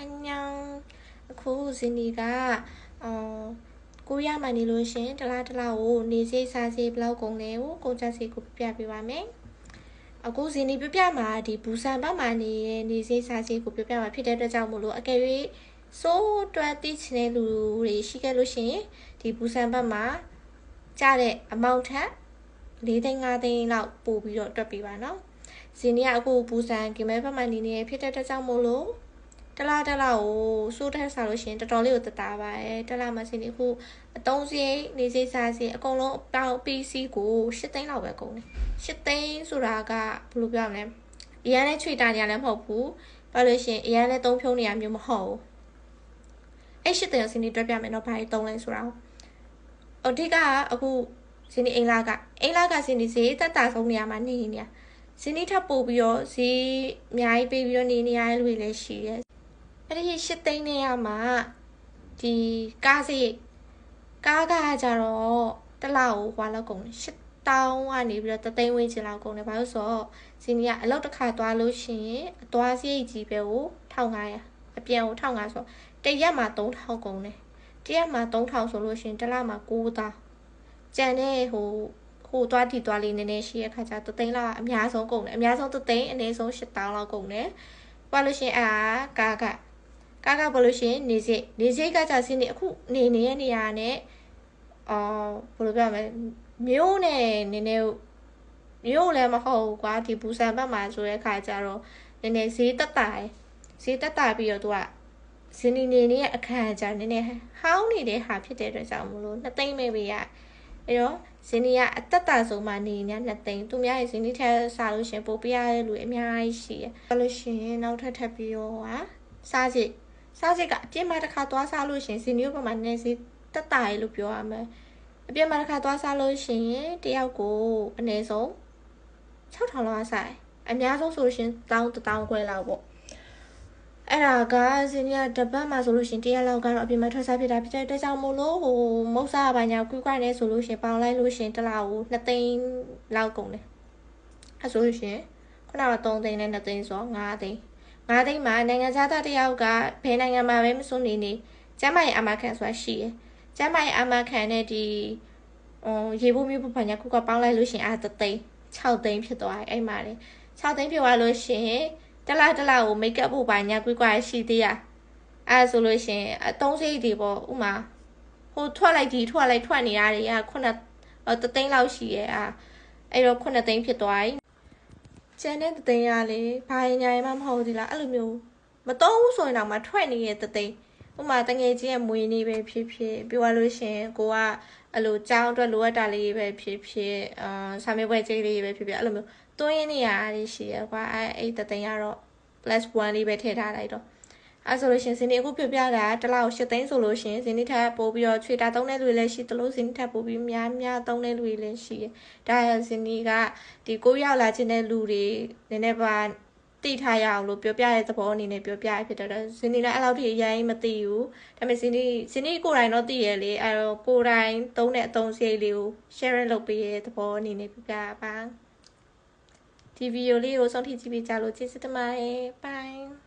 အညောင်အခုဇင်းဒီကအော်ကိုရမှနေလို့ရှင်တလားတလားကိုနေစိတ်စားစိတ်ဘလောက်ကုန်လဲကိုကုန်ကြစိတ်ကိုပြပြပေးပါမယ်အခုဇင်းဒီပြပြမှာဒီဘူဆန်ဘက်မှာနေတဲ့နေစိတ်စားစိတ်ကိုပြပြမှာဖြစ်တဲ့အတွက်ကြောင့်မို့လို့အကယ်၍စိုးတွက်သိချင်တဲ့လူတွေရှိခဲ့လို့ရှင်ဒီဘူဆန်ဘက်မှာကြတဲ့အမောင့်ထက်၄သိန်း၅သိန်းလောက်ပို့ပြီးတော့တွက်ပေးပါနော်ဇင်းဒီကအခုဘူဆန်ကင်မဲဘက်မှာနေနေဖြစ်တဲ့အတွက်ကြောင့်မို့လို့ တလားတလားကိုစိုးထက်စားလို့ရှိရင်တော်တော်လေးကိုတတာပါရဲ့တလားမစင်းဒီခုအတုံးစရိတ်နေစိစားစရိတ်အကုန်လုံးအပေါင်း PC ကို8သိန်းလောက်ပဲကုန်တယ်8သိန်းဆိုတာကဘယ်လိုပြောမလဲအရန်နဲ့ချွေတာနေရလည်းမဟုတ်ဘူးဘာလို့ရှိရင်အရန်နဲ့သုံးဖြုံးနေရမျိုးမဟုတ်ဘူးအဲ့8သိန်းကိုစင်းဒီတွက်ပြမယ်နော်ဘာကြီးသုံးလဲဆိုတာအဓိကအခုစင်းဒီအင်လာကအင်လာကစင်းဒီဈေးတက်တာဆုံးနေရမှာနေနေရစင်းဒီထပ်ပို့ပြီးတော့ဈေးအများကြီးပေးပြီးတော့နေနေရတဲ့လူတွေလည်းရှိတယ် အဲ့ဒီရှစ်သိန်းနဲ့ရမှာဒီကားစိတ်ကားကကြတော့တစ်လောက်ကိုဟွာလောက်ကုန်တယ်ရှစ်တောင်းကနေပြီးတော့တသိန်းဝန်းကျင်လောက်ကုန်တယ်ဘာလို့ဆိုတော့ဇင်းကြီးကအလောက်တစ်ခါသွားလို့ရှိရင်အသွားစရိတ်ကြီးပဲကို1500အပြန်ကို1500ဆိုတရက်မှာ3000ကုန်တယ်တရက်မှာ3000ဆိုလို့ရှိရင်တစ်လမှာ9000ကျန်တဲ့ဟိုဟိုသွားတီသွားလေးနည်းနည်းရှိရခါကျတသိန်းလောက်အများဆုံးကုန်တယ်အများဆုံးတသိန်းအနည်းဆုံး8000လောက်ကုန်တယ်ဘာလို့ရှိရင်အာကားက ကားကဘလို့ရှိရင်နေစိတ်နေစိတ်ကကြစင်းနေအခုနေနေရနေရနဲ့အော်ဘယ်လိုပြောမလဲမျိုးနဲ့နည်းနည်းမျိုးလည်းမဟုတ်ဘူးကွာဒီဘူဆန်ဘက်မှာဆိုတဲ့ခါကျတော့နည်းနည်းဈေးတက်တာဈေးတက်တာပြီးတော့သူကဇင်းနေနေနေရဲ့အခန်းကျနည်းနည်းဟောင်းနေတဲ့ဟာဖြစ်တဲ့အတွက်ကြောင့်မလို့နှစ်သိမ့်ပဲပေးရအဲ့တော့ဇင်းနေကအတက်တာဆုံးမှနေနေနှစ်သိမ့်သူများရဲ့ဇင်းနေထက်စားလို့ရှင်ပို့ပြရတဲ့လူအများကြီးရှိရအဲ့လို့ရှင်နောက်ထပ်ထပ်ပြီးတော့ဟာစားကြည့် စားစိတ်ကအပြစ်မှတစ်ခါသွားစားလို့ရှင်ဇင်နီယိုဘက်မှာနည်းစီတက်တာရေလို့ပြောရမယ်အပြစ်မှတစ်ခါသွားစားလို့ရှင်တယောက်ကိုအနည်းဆုံး6000လောက်ဆိုင်အများဆုံးဆိုလို့ရှင်1000 1000ခွဲလောက်ပေါ့အဲ့ဒါကဇင်နီယာတပတ်မှာဆိုလို့ရှင်တရက်လောက်ကတော့အပြင်မှာထွက်စားဖြစ်တာဖြစ်တဲ့အတွက်ကြောင့်မို့လို့ဟိုမုတ်စားပါညာကွိကွိုင်းနေဆိုလို့ရှင်ပေါင်လိုက်လို့ရှင်တစ်လောက်ကို2သိန်းလောက်ကုန်တယ်အဲ့ဆိုလို့ရှင်ခုနက3သိန်းနဲ့2သိန်းဆိုတော့5သိန်း ၅သိန်းမှာနိုင်ငံခြားသားတယောက်ကဘယ်နိုင်ငံမှာပဲမစွနေနေကျမ်းမာရေးအာမခံဆိုတာရှိရယ်ကျမ်းမာရေးအာမခံနဲ့ဒီဟိုရေဘူးမျိုးပပညာခုကပေါင်းလိုက်လို့ရှင်အားတသိန်း6သိန်းဖြစ်သွားတယ်အဲ့မှာလေ6သိန်းဖြစ်သွားလို့ရှင်တလားတလားကိုမိတ်ကပ်ဖို့ပါညာကွေးကွာရှိသေးရအဲ့ဆိုလို့ရှင်အတုံးစိတ်တွေပေါ့ဥမာဟိုထွက်လိုက်ဒီထွက်လိုက်ထွက်နေရတယ်ကခုနတသိန်းလောက်ရှိရဲ့အာအဲ့တော့ခုနှစ်သိန်းဖြစ်သွားပြီ ကျန်တဲ့တသိန်းကလေဘာရင်ညာရင်မှမဟုတ်သေးလားအဲ့လိုမျိုးမတော့ဘူးဆိုရင်တော့မထွက်နေတဲ့တသိန်းဥမာတငယ်ချင်းရဲ့မွေးနေ့ပဲဖြစ်ဖြစ်ပြောရလို့ရှင်ကိုကအဲ့လိုကြောင်းအတွက်လိုအပ်တာလေးပဲဖြစ်ဖြစ်အာဆာမေးပွဲကြေးလေးပဲဖြစ်ဖြစ်အဲ့လိုမျိုးတွင်းနေရတာရှိရကွာအဲ့အဲ့တသိန်းကတော့ plus 1လေးပဲထည့်ထားလိုက်တော့ အဲဆိုလို့ရှင်ဇင်းနေအခုပြပြတာတစ်လောက်၈သိန်းဆိုလို့ရှင်ဇင်းနေထပ်ပို့ပြီးတော့ချွေတာသုံးတဲ့လူတွေလည်းရှိသလိုဇင်းနေထပ်ပို့ပြီးများများသုံးတဲ့လူတွေလည်းရှိတယ်။ဒါဇင်းနေကဒီကိုရောက်လာခြင်းတဲ့လူတွေနည်းနည်းပါတိထားရအောင်လို့ပြောပြတဲ့သဘောအနေနဲ့ပြောပြရဖြစ်တော့ဇင်းနေလည်းအဲ့လောက်ထိအရင်မသိဘူး။ဒါပေမဲ့ဇင်းနေဇင်းနေကိုယ်တိုင်တော့သိရလေအဲတော့ကိုယ်တိုင်သုံးတဲ့အသုံးစရိတ်လေးကို share လုပ်ပေးတဲ့သဘောအနေနဲ့ပြပြပါ။ဒီဗီဒီယိုလေးကိုဆုံးထိကြည့်ပေးကြလို့ကျေးဇူးတင်ပါတယ်။ bye